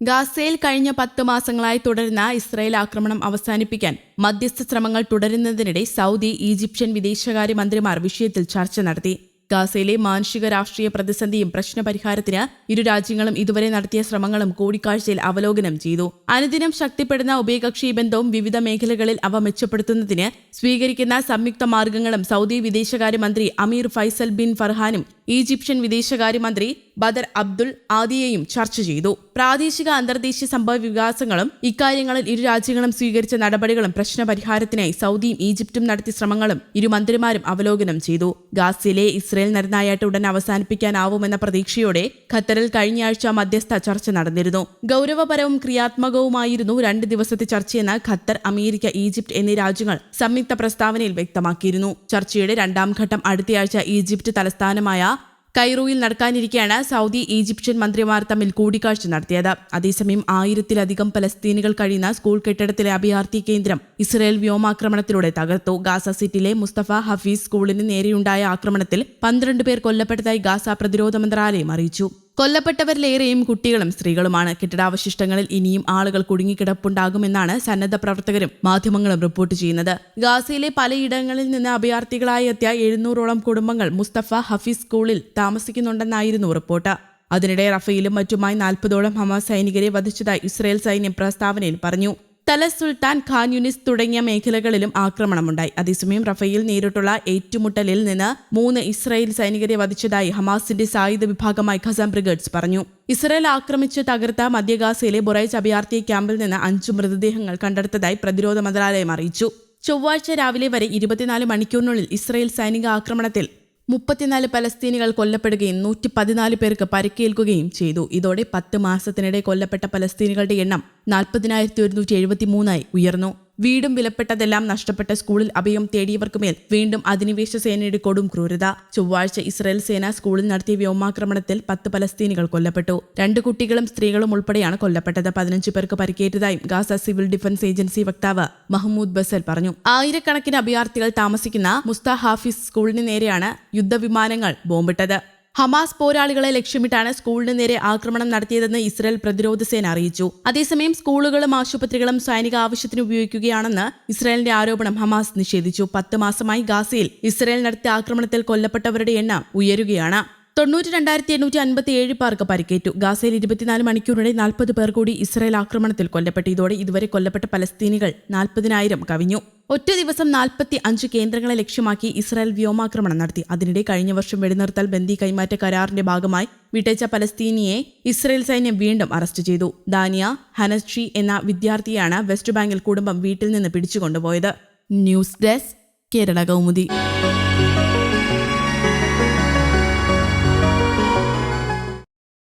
ഗാസയിൽ കഴിഞ്ഞ പത്ത് മാസങ്ങളായി തുടരുന്ന ഇസ്രായേൽ ആക്രമണം അവസാനിപ്പിക്കാൻ മധ്യസ്ഥ ശ്രമങ്ങൾ തുടരുന്നതിനിടെ സൗദി ഈജിപ്ഷ്യൻ വിദേശകാര്യ മന്ത്രിമാർ വിഷയത്തിൽ ചർച്ച നടത്തി. ഗാസയിലെ മാനുഷിക രാഷ്ട്രീയ പ്രതിസന്ധിയും പ്രശ്നപരിഹാരത്തിന് ഇരു രാജ്യങ്ങളും ഇതുവരെ നടത്തിയ ശ്രമങ്ങളും കൂടിക്കാഴ്ചയിൽ അവലോകനം ചെയ്തു. അനുദിനം ശക്തിപ്പെടുന്ന ഉഭയകക്ഷി ബന്ധവും വിവിധ മേഖലകളിൽ അവ മെച്ചപ്പെടുത്തുന്നതിന് സ്വീകരിക്കുന്ന സംയുക്ത മാർഗങ്ങളും സൗദി വിദേശകാര്യമന്ത്രി അമീർ ഫൈസൽ ബിൻ ഫർഹാനും ഈജിപ്ഷ്യൻ വിദേശകാര്യമന്ത്രി ബദർ അബ്ദുൾ ആദിയെയും ചർച്ച ചെയ്തു. പ്രാദേശിക അന്തർദേശീയ സംഭവ വികാസങ്ങളും ഇക്കാര്യങ്ങളിൽ ഇരു രാജ്യങ്ങളും സ്വീകരിച്ച നടപടികളും പ്രശ്നപരിഹാരത്തിനായി സൗദിയും ഈജിപ്തും നടത്തിയ ശ്രമങ്ങളും ഇരു മന്ത്രിമാരും അവലോകനം ചെയ്തു. ഗാസിലെ ഇസ്രയേൽ നരനായാട്ട് ഉടൻ അവസാനിപ്പിക്കാനാവുമെന്ന പ്രതീക്ഷയോടെ ഖത്തറിൽ കഴിഞ്ഞയാഴ്ച മധ്യസ്ഥ ചർച്ച നടന്നിരുന്നു. ഗൗരവപരവും ക്രിയാത്മകവുമായിരുന്നു രണ്ട് ദിവസത്തെ ചർച്ചയെന്ന് ഖത്തർ അമേരിക്ക ഈജിപ്ത് എന്നീ രാജ്യങ്ങൾ സംയുക്ത പ്രസ്താവനയിൽ വ്യക്തമാക്കിയിരുന്നു. ചർച്ചയുടെ രണ്ടാം ഘട്ടം അടുത്തയാഴ്ച ഈജിപ്ത് തലസ്ഥാനമായ കൈറോയിൽ നടക്കാനിരിക്കെയാണ് സൗദി ഈജിപ്ഷ്യൻ മന്ത്രിമാർ തമ്മിൽ കൂടിക്കാഴ്ച നടത്തിയത്. അതേസമയം ആയിരത്തിലധികം പലസ്തീനികൾ കഴിയുന്ന സ്കൂൾ കെട്ടിടത്തിലെ അഭയാർത്ഥി കേന്ദ്രം ഇസ്രയേൽ വ്യോമാക്രമണത്തിലൂടെ തകർത്തു. ഗാസ സിറ്റിയിലെ മുസ്തഫ ഹഫീസ് സ്കൂളിന് നേരെയുണ്ടായ ആക്രമണത്തിൽ പന്ത്രണ്ട് പേർ കൊല്ലപ്പെട്ടതായി ഗാസ പ്രതിരോധ മന്ത്രാലയം അറിയിച്ചു. കൊല്ലപ്പെട്ടവരിലേറെയും കുട്ടികളും സ്ത്രീകളുമാണ്. കെട്ടിടാവശിഷ്ടങ്ങളിൽ ഇനിയും ആളുകൾ കുടുങ്ങിക്കിടപ്പുണ്ടാകുമെന്നാണ് സന്നദ്ധ പ്രവർത്തകരും മാധ്യമങ്ങളും റിപ്പോർട്ട് ചെയ്യുന്നത്. ഗാസയിലെ പലയിടങ്ങളിൽ നിന്ന് അഭയാർത്ഥികളായി എത്തിയ എഴുന്നൂറോളം കുടുംബങ്ങൾ മുസ്തഫ ഹഫീസ് സ്കൂളിൽ താമസിക്കുന്നുണ്ടെന്നായിരുന്നു റിപ്പോർട്ട്. അതിനിടെ റഫയിലും മറ്റുമായി നാൽപ്പതോളം ഹമാസ് സൈനികരെ വധിച്ചതായി ഇസ്രായേൽ സൈന്യം പ്രസ്താവനയിൽ പറഞ്ഞു. തല സുൽത്താൻ ഖാൻ യുനിസ് തുടങ്ങിയ മേഖലകളിലും ആക്രമണമുണ്ടായി. അതേസമയം റഫയിൽ നേരിട്ടുള്ള ഏറ്റുമുട്ടലിൽ നിന്ന് മൂന്ന് ഇസ്രായേൽ സൈനികരെ വധിച്ചതായി ഹമാസിന്റെ സായുധ വിഭാഗമായി ഖസാം ബ്രിഗേഡ്സ് പറഞ്ഞു. ഇസ്രായേൽ ആക്രമിച്ച് തകർത്ത മധ്യഗാസയിലെ ബൊറൈച്ച് അഭയാർത്ഥി ക്യാമ്പിൽ നിന്ന് അഞ്ചു മൃതദേഹങ്ങൾ കണ്ടെടുത്തതായി പ്രതിരോധ മന്ത്രാലയം അറിയിച്ചു. ചൊവ്വാഴ്ച രാവിലെ വരെ ഇരുപത്തിനാല് മണിക്കൂറിനുള്ളിൽ ഇസ്രായേൽ സൈനിക ആക്രമണത്തിൽ മുപ്പത്തിനാല് പലസ്തീനികൾ കൊല്ലപ്പെടുകയും നൂറ്റി പതിനാല് പേർക്ക് പരിക്കേൽക്കുകയും ചെയ്തു. ഇതോടെ പത്ത് മാസത്തിനിടെ കൊല്ലപ്പെട്ട പലസ്തീനികളുടെ എണ്ണം നാൽപ്പതിനായിരത്തി ഒരുന്നൂറ്റി എഴുപത്തി മൂന്നായി ഉയർന്നു. വീടും വിലപ്പെട്ടതെല്ലാം നഷ്ടപ്പെട്ട സ്കൂളിൽ അഭയം തേടിയവർക്കുമേൽ വീണ്ടും അധിനിവേശ സേനയുടെ കൊടും ക്രൂരത. ചൊവ്വാഴ്ച ഇസ്രായേൽ സേന സ്കൂളിൽ നടത്തിയ വ്യോമാക്രമണത്തിൽ പത്ത് പലസ്തീനികൾ കൊല്ലപ്പെട്ടു. രണ്ട് കുട്ടികളും സ്ത്രീകളും ഉൾപ്പെടെയാണ് കൊല്ലപ്പെട്ടത്. പതിനഞ്ച് പേർക്ക് പരിക്കേറ്റതായും ഗാസ സിവിൽ ഡിഫൻസ് ഏജൻസി വക്താവ് മഹമ്മൂദ് ബസൽ പറഞ്ഞു. ആയിരക്കണക്കിന് അഭയാർത്ഥികൾ താമസിക്കുന്ന മുസ്ത ഹാഫിസ് സ്കൂളിന് നേരെയാണ് യുദ്ധവിമാനങ്ങൾ ബോംബിട്ടത്. ഹമാസ് പോരാളികളെ ലക്ഷ്യമിട്ടാണ് സ്കൂളിന് നേരെ ആക്രമണം നടത്തിയതെന്ന് ഇസ്രായേൽ പ്രതിരോധ സേന അറിയിച്ചു. അതേസമയം സ്കൂളുകളും ആശുപത്രികളും സൈനിക ആവശ്യത്തിന് ഉപയോഗിക്കുകയാണെന്ന് ഇസ്രായേലിന്റെ ആരോപണം ഹമാസ് നിഷേധിച്ചു. പത്ത് മാസമായി ഗാസയിൽ ഇസ്രായേൽ നടത്തിയ ആക്രമണത്തിൽ കൊല്ലപ്പെട്ടവരുടെ എണ്ണം ഉയരുകയാണ്. തൊണ്ണൂറ്റി രണ്ടായിരത്തി എണ്ണൂറ്റി അൻപത്തി ഏഴ് പേർക്ക് പരിക്കേറ്റു. ഗാസയിൽ ഇരുപത്തിനാല് മണിക്കൂറിനിടെ നാൽപ്പത് പേർ കൂടി ഇസ്രായേൽ ആക്രമണത്തിൽ കൊല്ലപ്പെട്ടു. ഇതോടെ ഇതുവരെ കൊല്ലപ്പെട്ട പലസ്തീനികൾ നാൽപ്പതിനായിരം കവിഞ്ഞു. ഒറ്റ ദിവസം നാൽപ്പത്തി അഞ്ച് കേന്ദ്രങ്ങളെ ലക്ഷ്യമാക്കി ഇസ്രായേൽ വ്യോമാക്രമണം നടത്തി. അതിനിടെ കഴിഞ്ഞ വർഷം വെടിനിർത്തൽ ബന്ദി കൈമാറ്റ കരാറിന്റെ ഭാഗമായി വിട്ടേച്ച പലസ്തീനിയെ ഇസ്രായേൽ സൈന്യം വീണ്ടും അറസ്റ്റ് ചെയ്തു. ദാനിയ ഹനസ്ട്രി എന്ന വിദ്യാർത്ഥിയാണ് വെസ്റ്റ് ബാങ്കിൽ കുടുംബം വീട്ടിൽ നിന്ന് പിടിച്ചുകൊണ്ടുപോയത്. News desk Kerala Kaumudi.